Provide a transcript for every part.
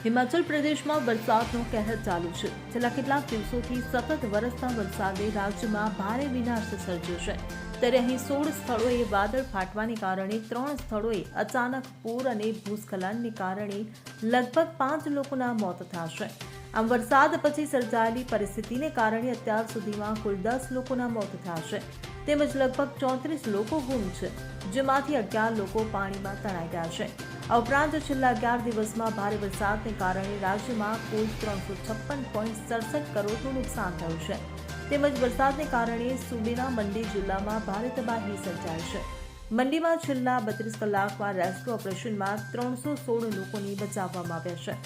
હિમાચલ પ્રદેશમાં વરસાદનો કહેર ચાલુ છે. છેલ્લા કેટલાક દિવસોથી સતત વરસતા વરસાદે રાજ્યમાં ભારે વિનાશ સર્જ્યો છે. ત્યારે અહીં સોળ સ્થળોએ વાદળ ફાટવાને કારણે ત્રણ સ્થળોએ અચાનક પૂર અને ભૂસ્ખલનને કારણે લગભગ પાંચ લોકોના મોત થશે આમ વરસાદ પછી સર્જાયેલી પરિસ્થિતિને કારણે અત્યાર સુધીમાં કુલ દસ લોકોના મોત થશે તેમજ લગભગ ચોત્રીસ લોકો ગુમ છે, જેમાંથી અગિયાર લોકો પાણીમાં તણાઈ ગયા છે. આ ઉપરાંત છેલ્લા અગિયાર દિવસમાં ભારે વરસાદને કારણે રાજ્યમાં કુલ ત્રણસો છપ્પન પોઈન્ટ સડસઠ કરોડનું નુકસાન થયું છે. તેમજ વરસાદને કારણે સુબેના મંડી જિલ્લામાં ભારે તબાહી સર્જાઈ છે. મંડીમાં છેલ્લા બત્રીસ કલાકમાં રેસ્ક્યુ ઓપરેશનમાં ત્રણસો સોળ લોકોને બચાવવામાં આવ્યા છે.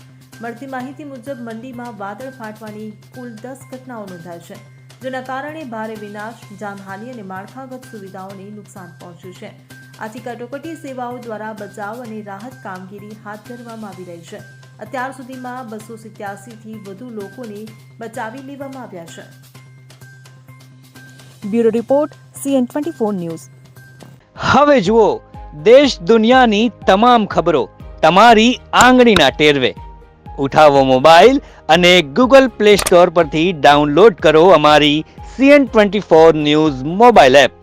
મળતી માહિતી મુજબ મંડીમાં વાદળ ફાટવાની કુલ દસ ઘટનાઓ નોંધાઈ છે, જેના કારણે ભારે વિનાશ, જાનહાનિ અને માળખાગત સુવિધાઓને નુકસાન પહોંચ્યું છે. આથી કટોકટી સેવાઓ દ્વારા બચાવ અને રાહત કામગીરી હાથ ધરવામાં આવી રહી છે. અત્યાર સુધીમાં બસો સિત્યાસીથી વધુ લોકોને બચાવી લેવામાં આવ્યા છે. Bureau report, CN twenty four news. હવે જુઓ, દેશ દુનિયાની તમામ ખબરો તમારી આંગળીના ટેરવે. ઉઠાવો મોબાઈલ અને ગૂગલ પ્લે સ્ટોર પરથી ડાઉનલોડ કરો અમારી CN twenty four news mobile app.